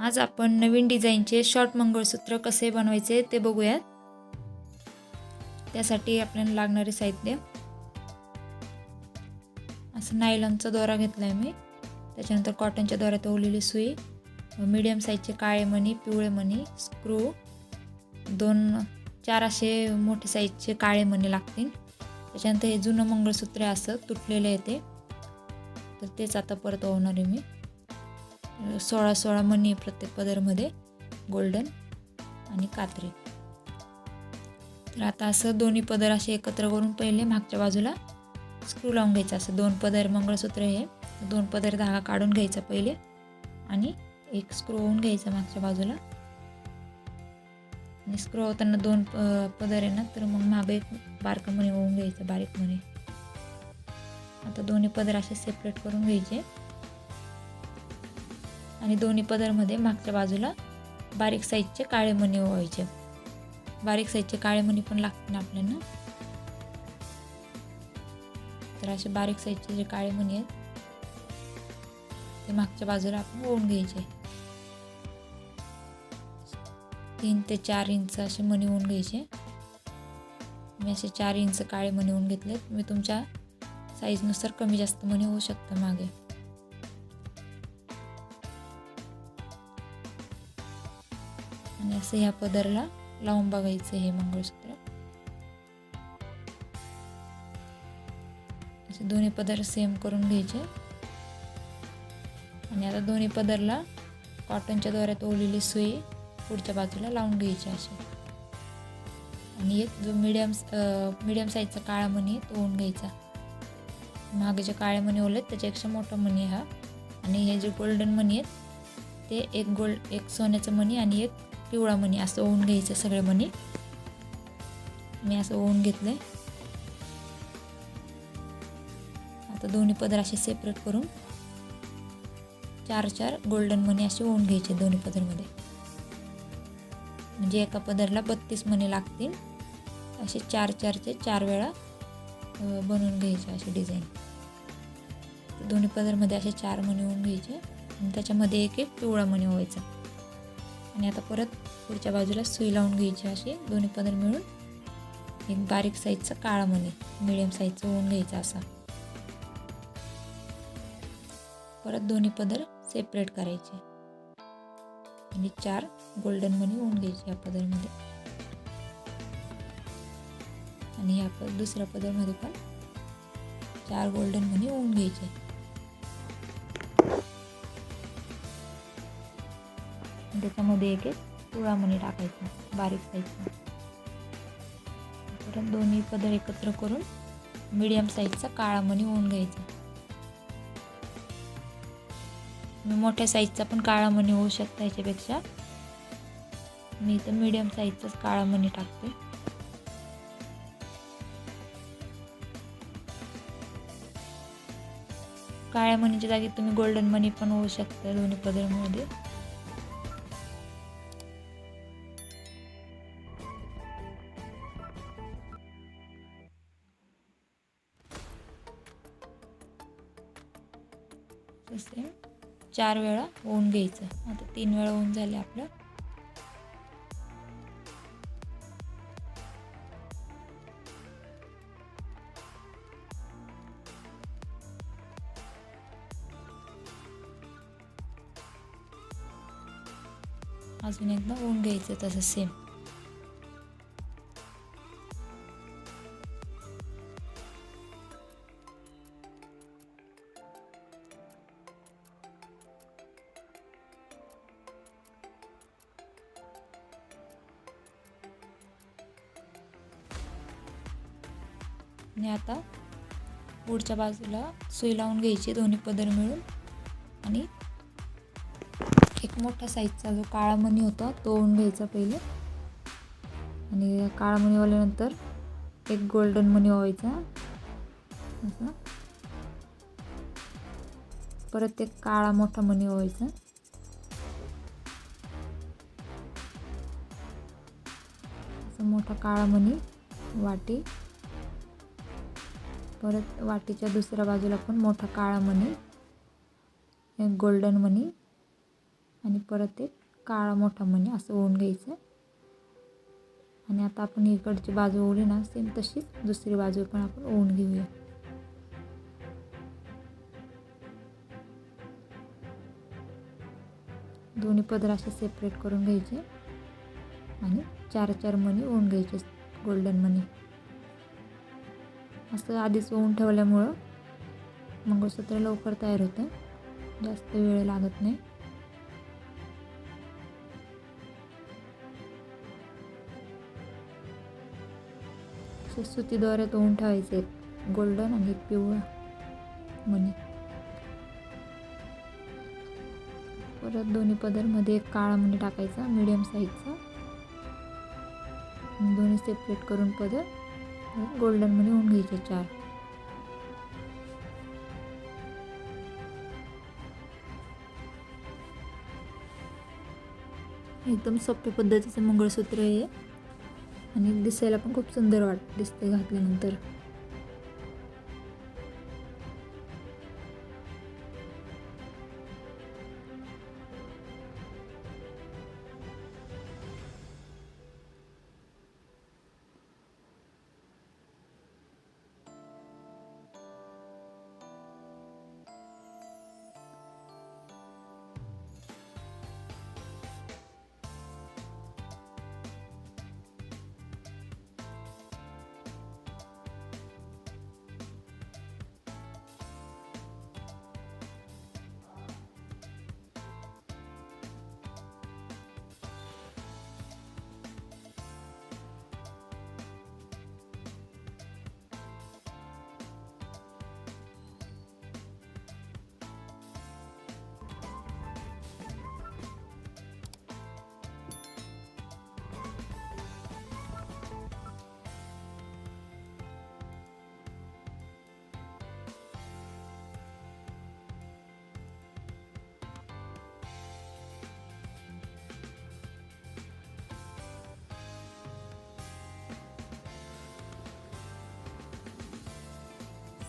आज आपण नवीन डिझाईनचे शॉर्ट मंगळसूत्र कसे बनवायचे ते बघूयात. त्यासाठी आपल्याला लागणारे साहित्य. असं नायलॉनचा दोरा घेतला आहे मी. त्याच्यानंतर कॉटनच्या दोऱ्यात ओवलेली सुई. मीडियम साईजचे काळे मणी पिवळे मणी स्क्रू. दोन चार असे मोठे साईजचे काळे मणी लागतील. त्याच्यानंतर हे जुनं मंगळसूत्र आहे असं तुटलेलं आहे ते. तर तेच आता परत ओवणार आहे मी. सोळा सोळा मणी आहे प्रत्येक पदरमध्ये गोल्डन आणि कात्री. तर आता असं दोन्ही पदर असे एकत्र करून पहिले मागच्या बाजूला स्क्रू लावून घ्यायचं. असं दोन पदर मंगळसूत्र हे दोन पदर धागा काढून घ्यायचा पहिले. आणि एक स्क्रू होऊन घ्यायचा मागच्या बाजूला. आणि स्क्रू होताना दोन पदर आहे ना तर मग मागे एक बारकं मणी होऊन घ्यायचं बारीक मणी. आता दोन्ही पदर असे सेपरेट करून घ्यायचे. आणि दोन्ही पदरमध्ये मागच्या बाजूला बारीक साईजचे काळे मणी व्हायचे बारीक साईजचे काळे मणी पण लागतील आपल्याला? तर असे बारीक साईजचे जे काळे मणी आहेत ते मागच्या बाजूला आपण ओढून घ्यायचे. तीन ते चार इंच असे मणी होऊन घ्यायचे. मी असे चार इंच काळे मणी होऊन घेतलेत. मी तुमच्या साईजनुसार कमी जास्त मणी होऊ शकतं मागे. आणि असं ह्या पदरला लावून बघायचं हे मंगळसूत्र. असे दोन्ही पदर सेम करून घ्यायचे. आणि आता दोन्ही पदरला कॉटनच्या दोऱ्यात ओलेली सुई पुढच्या बाजूला लावून घ्यायची अशी. आणि एक जो मिडियम मिडियम साईजचा काळा मणी आहे तो ओन घ्यायचा. मागे जे काळे मणी ओलेत त्याच्यापेक्षा मोठा मणी हा. आणि हे जे गोल्डन मणी आहेत ते एक गोल्ड एक सोन्याचं मणी आणि एक पिवळा मणी असं ओवून घ्यायचं सगळे मणी. मी असं ओवून घेतलं आता दोन्ही पदर असे सेपरेट करून चार चार गोल्डन मणी असे ओवून घ्यायचे दोन्ही पदरमध्ये. म्हणजे एका पदरला बत्तीस मणी लागतील. असे चार चारचे चार वेळा बनवून घ्यायचे असे डिझाईन दोन्ही पदरमध्ये असे चार मणी होऊन घ्यायचे. आणि त्याच्यामध्ये एक एक पिवळा मणी व्हायचा. आणि आता परत पुढच्या बाजूला सुई लावून घ्यायची अशी दोन्ही पदर मिळून. एक बारीक साईजचा काळा मणी मिडियम साईजचा होऊन घ्यायचा असा. परत दोन्ही पदर सेपरेट करायचे. आणि चार गोल्डन मनी होऊन घ्यायचे या पदरमध्ये. आणि ह्या पद दुसऱ्या पदरमध्ये पण चार गोल्डन मनी होऊन घ्यायचे. त्याच्यामध्ये एक एक पिवळा मणी टाकायचा बारीक साईजचा. परत दोन्ही पदर एकत्र करून मीडियम साईजचा काळा मणी होऊन घ्यायचा. मी मोठ्या साईजचा पण काळा मणी होऊ शकता याच्यापेक्षा. मी इथं मीडियम साईजचाच काळा मणी टाकते. काळ्या मणीच्या जागी तुम्ही गोल्डन मनी पण होऊ शकता दोन्ही पदरमध्ये. तसे चार वेळा होऊन घ्यायचं. आता तीन वेळा होऊन झाले आपलं. अजून एकदा होऊन घ्यायचं तसं सेम आणि आता पुढच्या बाजूला सुई लावून घ्यायची दोन्ही पदर मिळून. आणि एक मोठा साईजचा जो काळा मणी होता तो ओन घ्यायचा पहिले. आणि काळा मणी वाल्यानंतर एक गोल्डन मणी व्हायचा असं. परत एक काळा मोठा मणी व्हायचा असं मोठा काळा मणी वाटी. परत वाटीच्या दुसऱ्या बाजूला पण मोठा काळा मणी एक गोल्डन मणी आणि परत एक काळा मोठा मणी असं ओवून घ्यायचं. आणि आता आपण इकडची बाजू ओवली ना सेम तशीच दुसरी बाजू पण आपण ओवून घेऊया. दोन्ही पदर असे सेपरेट करून घ्यायचे आणि चार चार मणी ओवून घ्यायचे गोल्डन मणी. असं आधीच ओवून ठेवल्यामुळं मंगळसूत्र लवकर तयार होतं. जास्त वेळ लागत नाही. असे सुतीद्वारे दोऱ्यात ठेवायचे. गोल्डन आणि पिवळा मणी परत दोन्ही पदरमध्ये एक काळा मणी टाकायचा मिडियम साईजचा दोन्ही सेपरेट करून पदर. गोल्डनमध्ये होऊन घ्यायचे चार. एकदम सोप्या पद्धतीचं मंगळसूत्र आहे आणि दिसायला पण खूप सुंदर वाट दिसते घातल्यानंतर.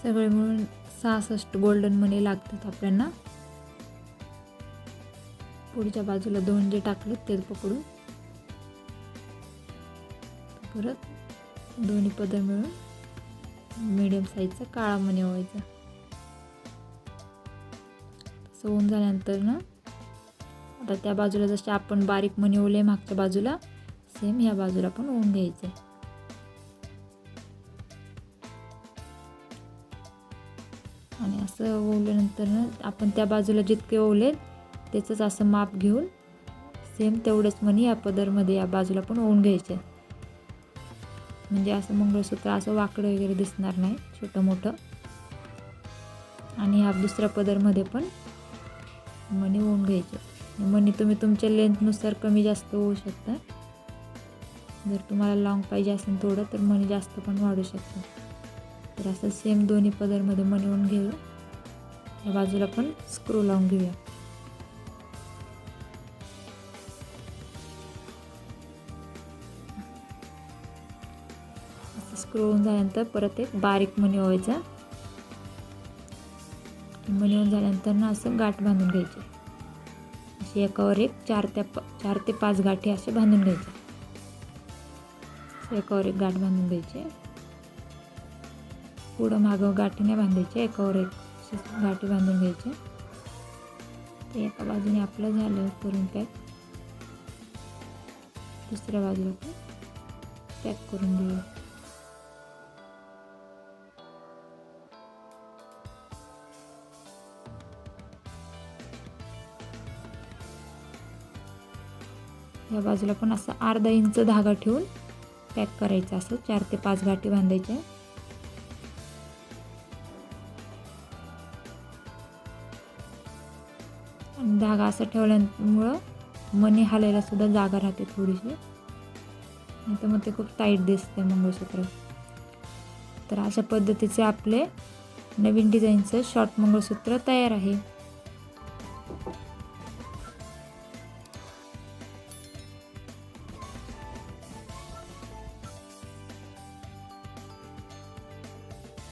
सगळे मिळून सहासष्ट गोल्डन मनी लागतात आपल्याला. पुढच्या बाजूला दोन जे टाकलेत ते पकडून. परत दोन्ही पदर मिळून मीडियम साईजचा काळा मनी व्हायचा. होऊन झाल्यानंतर ना आता त्या बाजूला जसे आपण बारीक मनी ओले मागच्या बाजूला सेम ह्या बाजूला पण ओन घ्यायचं. आहे असं ओवल्यानंतर ना आपण त्या बाजूला जितके ओवलेत त्याचंच असं माप घेऊन सेम तेवढंच मनी या पदरमध्ये या बाजूला पण ओवून घ्यायचे. म्हणजे असं मंगळसूत्र असं वाकडं वगैरे दिसणार नाही छोटं मोठं. आणि ह्या दुसऱ्या पदरमध्ये पण मनी ओवून घ्यायचे. मनी तुम्ही तुमच्या लेंथनुसार कमी जास्त होऊ शकता. जर तुम्हाला लॉंग पाहिजे असेल थोडं तर मनी जास्त पण वाढू शकतं. तर असं सेम दोन्ही पदरमध्ये मनवून घेऊ. या बाजूला पण स्क्रू लावून घेऊया. स्क्रू होऊन झाल्यानंतर परत एक बारीक मणी व्हायचा मणी होऊन झाल्यानंतर ना असं गाठ बांधून घ्यायची. अशी एकावर एक चार ते चार ते पाच गाठी असे बांधून घ्यायचे एकावर एक गाठ बांधून घ्यायचे. पुढं मागं गाठीने बांधायचे एकावर एक. गाठी बांधून घ्यायचे. ते एका बाजूने आपलं झालं करून पॅक. दुसऱ्या बाजूला पण पॅक करून घेऊया या बाजूला पण असं अर्धा इंच धागा ठेवून पॅक करायचं असं. चार ते पाच गाठी बांधायच्या. धागा असं ठेवल्यामुळं मनी हालायला सुद्धा जागा राहते थोडीशी. नाही तर मग ते खूप टाईट दिसते मंगळसूत्र. तर अशा पद्धतीचे आपले नवीन डिझाईनचं शॉर्ट मंगळसूत्र तयार आहे.